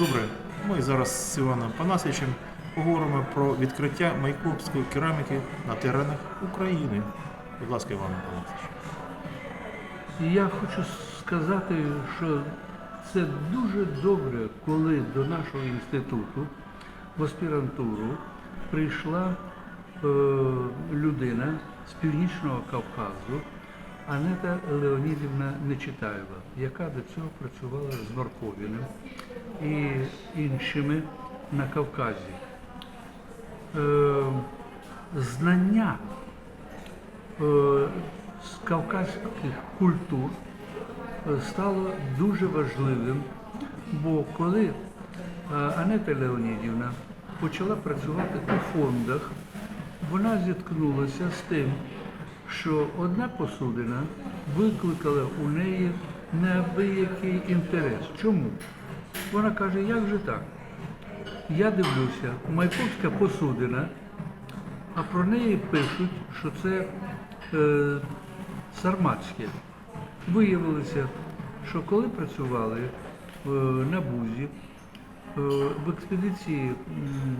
Добре, ми зараз з Іваном Панасовичем поговоримо про відкриття майкопської кераміки на теренах України. Будь ласка, Іван Панасович. І я хочу сказати, що це дуже добре, коли до нашого інституту в аспірантуру прийшла е, людина з Північного Кавказу Анета Леонідівна Нечитаєва, яка до цього працювала з Марковіним і іншими на Кавказі. Е, знання е, з кавказьких культур е, стало дуже важливим, бо коли Анета Леонідівна почала працювати у фондах, вона зіткнулася з тим, що одна посудина викликала у неї неабиякий інтерес. Чому? Вона каже, як же так? Я дивлюся, майкопська посудина, а про неї пишуть, що це е, сарматське. Виявилося, що коли працювали е, на Бузі, е, в експедиції м,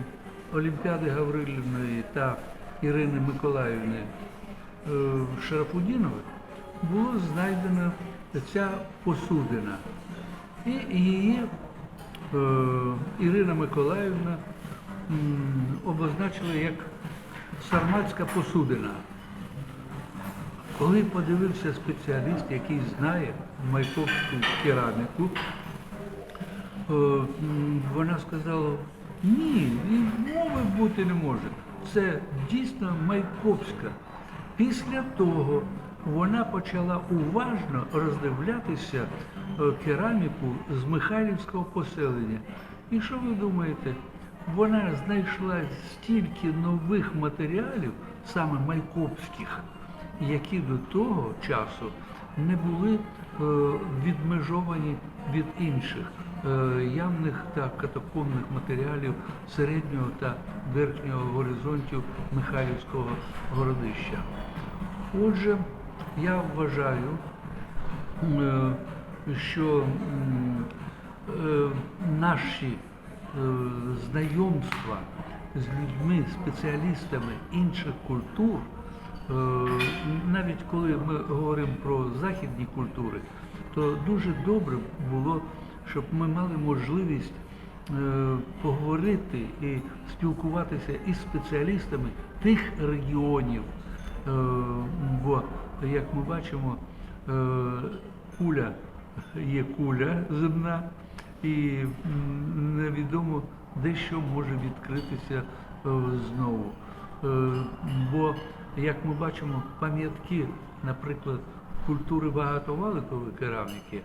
Олімпіади Гаврилівної та Ірини Миколаївни е, Шарафудінової, було знайдена ця посудина. І її е, Ірина Миколаївна обозначила як сарматська посудина. Коли подивився спеціаліст, який знає майкопську кераміку, е, вона сказала, ні, мови бути не може. Це дійсно майкопська. Після того вона почала уважно роздивлятися е, кераміку з Михайлівського поселення. І що ви думаєте? Вона знайшла стільки нових матеріалів, саме майкопських, які до того часу не були е, відмежовані від інших е, явних та катакомбних матеріалів середнього та верхнього горизонтів Михайлівського городища. Отже, я вважаю, е, що е, наші е, знайомства з людьми, спеціалістами інших культур, навіть коли ми говоримо про західні культури, то дуже добре було, щоб ми мали можливість поговорити і спілкуватися із спеціалістами тих регіонів. Е, Бо, як ми бачимо, е, куля є куля земна, і невідомо, де що може відкритися е, знову. Е, Бо, як ми бачимо, пам'ятки, наприклад, культури багатоваликової кераміки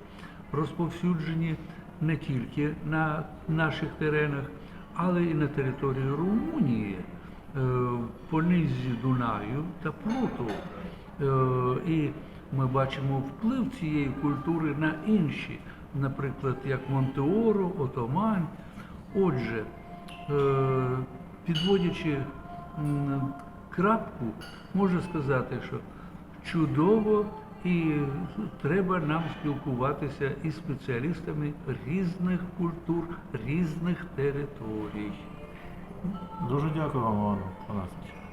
розповсюджені не тільки на наших теренах, але й на території Румунії, е, по низі Дунаю та Пруту. Е, І ми бачимо вплив цієї культури на інші, наприклад, як Монтеоро, Отомань. Отже, е, підводячи крапку, можу сказати, що чудово і треба нам спілкуватися із спеціалістами різних культур, різних територій. Дуже дякую вам, Іван Панасович.